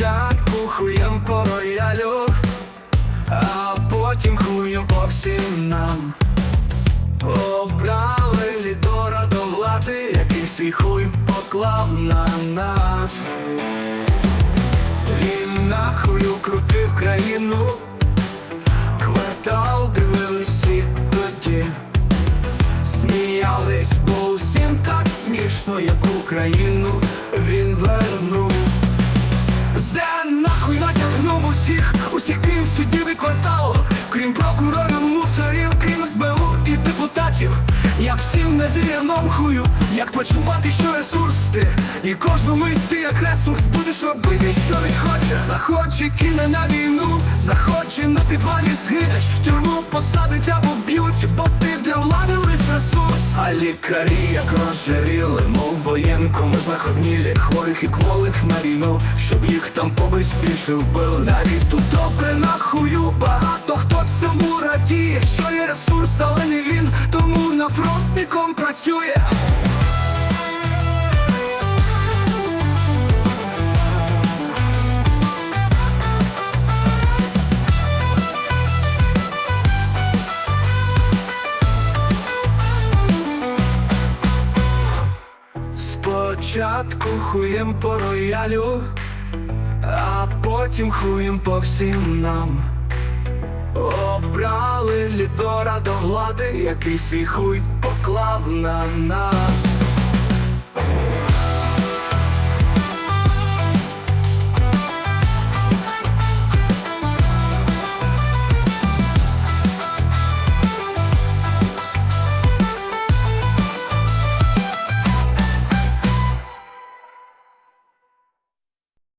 спочатку хуєм по роялю, а потім хуєм по всім нам. Обрали лідора до влади, який свій хуй поклав на нас. Він нахую крутив країну, квартал дивились тоді, сміялись, бо усім так смішно, як Україну. Натягнув усіх, крім суддів і кварталу, крім прокурорів, мусорів, крім СБУ і депутатів. Я всім не зірном хую, як почувати, що ресурс ти І кожну мить ти як ресурс будеш робити, що він хоче Захоче кине на війну, захоче на підвалі згинеш. В тюрму посадить або вб'ють, бо ти для влади лиш ресурс. А лікарі як розжаріли, мов воєнком знаходнілі Хворих і кволих на війну, щоб їх там побистріше вбили Навіть тут добре нахую багато хто цьому радіє, що є ресурс, але не він, тому на фронтником працює. Спочатку хуєм по роялю, а потім хуєм по всім нам. Обрали лідора до влади, який свій хуй поклав на нас.